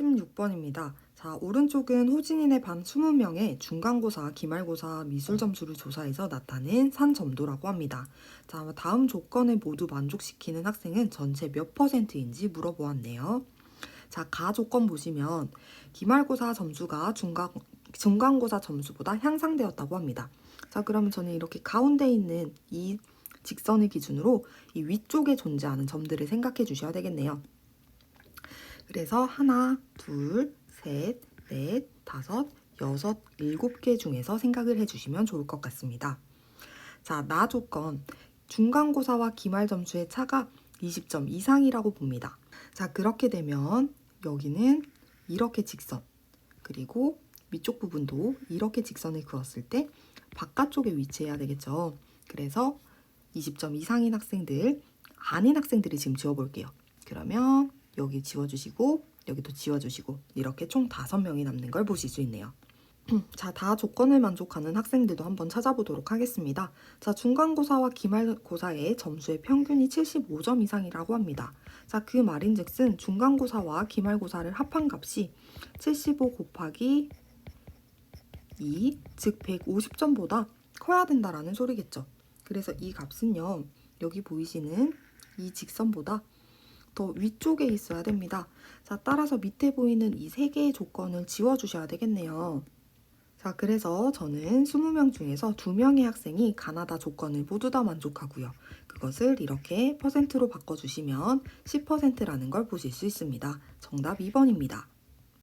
16번입니다. 자, 오른쪽은 호진인의 반 20명의 중간고사, 기말고사 미술 점수를 조사해서 나타낸 산 점도라고 합니다. 자, 다음 조건을 모두 만족시키는 학생은 전체 몇 퍼센트인지 물어보았네요. 자, 가 조건 보시면 기말고사 점수가 중간, 중간고사 점수보다 향상되었다고 합니다. 자, 그러면 저는 이렇게 가운데 있는 이 직선을 기준으로 이 위쪽에 존재하는 점들을 생각해 주셔야 되겠네요. 그래서 하나, 둘, 셋, 넷, 다섯, 여섯, 일곱 개 중에서 생각을 해주시면 좋을 것 같습니다. 자, 나 조건. 중간고사와 기말 점수의 차가 20점 이상이라고 봅니다. 자, 그렇게 되면 여기는 이렇게 직선, 그리고 위쪽 부분도 이렇게 직선을 그었을 때 바깥쪽에 위치해야 되겠죠. 그래서 20점 이상인 학생들, 아닌 학생들이 지금 지워볼게요. 그러면 여기 지워주시고 여기도 지워주시고 이렇게 총 다섯 명이 남는 걸 보실 수 있네요. 자, 다 조건을 만족하는 학생들도 한번 찾아보도록 하겠습니다. 자, 중간고사와 기말고사의 점수의 평균이 75점 이상이라고 합니다. 자, 그 말인즉슨 중간고사와 기말고사를 합한 값이 75 곱하기 2, 즉 150점보다 커야 된다라는 소리겠죠. 그래서 이 값은요, 여기 보이시는 이 직선보다 더 위쪽에 있어야 됩니다. 자, 따라서 밑에 보이는 이 세 개의 조건을 지워주셔야 되겠네요. 자, 그래서 저는 20명 중에서 2명의 학생이 가나다 조건을 모두 다 만족하고요. 그것을 이렇게 퍼센트로 바꿔주시면 10%라는 걸 보실 수 있습니다. 정답 2번입니다.